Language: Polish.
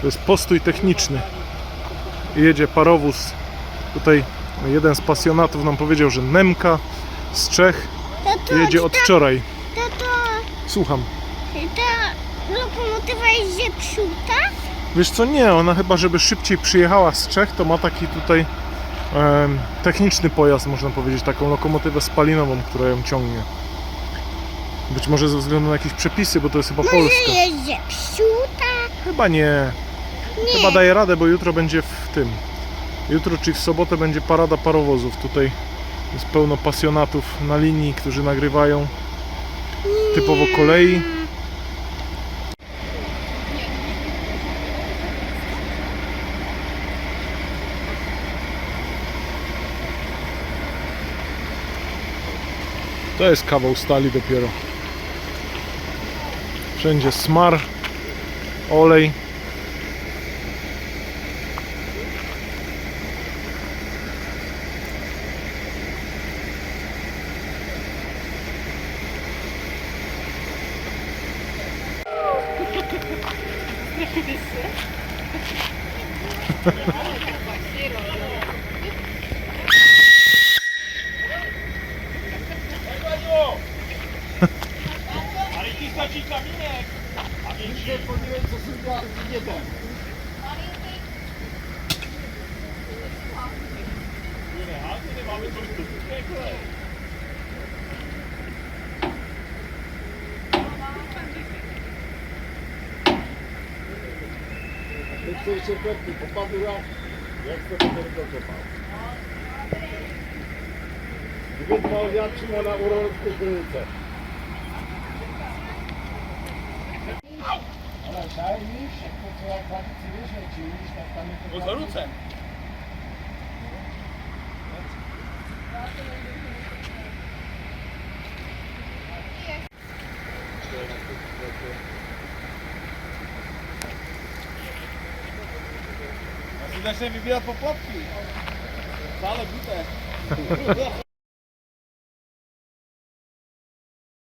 To jest postój techniczny. Jedzie parowóz. Tutaj jeden z pasjonatów nam powiedział, że Nemka z Czech jedzie od wczoraj. Słucham. ta lokomotywa jest zepsuta? Wiesz co, nie, ona chyba, żeby szybciej przyjechała z Czech, to ma taki tutaj em, techniczny pojazd, można powiedzieć, taką lokomotywę spalinową, która ją ciągnie. Być może ze względu na jakieś przepisy, bo to jest chyba Może Polska. jest zepsuta? Chyba nie. Nie. Chyba daje radę, bo jutro będzie w tym. Jutro, czyli w sobotę będzie parada parowozów. Tutaj jest pełno pasjonatów na linii, którzy nagrywają typowo kolei. To jest kawał stali dopiero. Wszędzie smar, olej. Ale ti stačí kamínek a vidíš, podívej, co si dělal s dítětem. Na urolskie kryjce. Ale szajnisz, to co jak walicy wyżej, ci już tak tam nie Bo zarucę. Zacznie wybierać popłatki. Wcale bite.